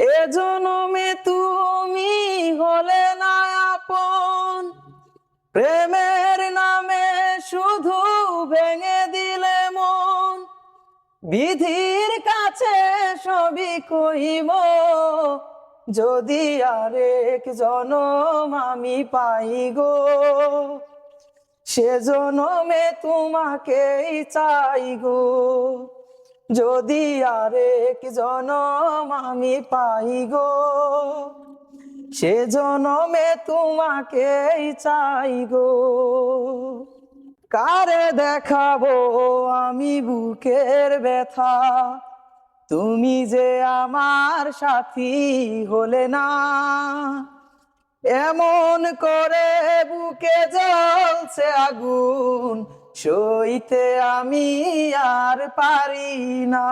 এ জনমে তুমি হলে না আপন প্রেমের নামে শুধু ভেঙে দিলে মন। বিধির কাছে সবই কহিব যদি আরেক জনম আমি পাই গো। সে জনমে তোমাকেই চাই গো। যদি আরেক জনম আমি পাই গো, সে জনমে তোমাকেই চাই গো। কারে দেখাবো আমি বুকের ব্যথা? তুমি যে আমার সাথী হলে না। এমন করে বুকে জ্বলছে আগুন। সইতে আমি আর পারি না।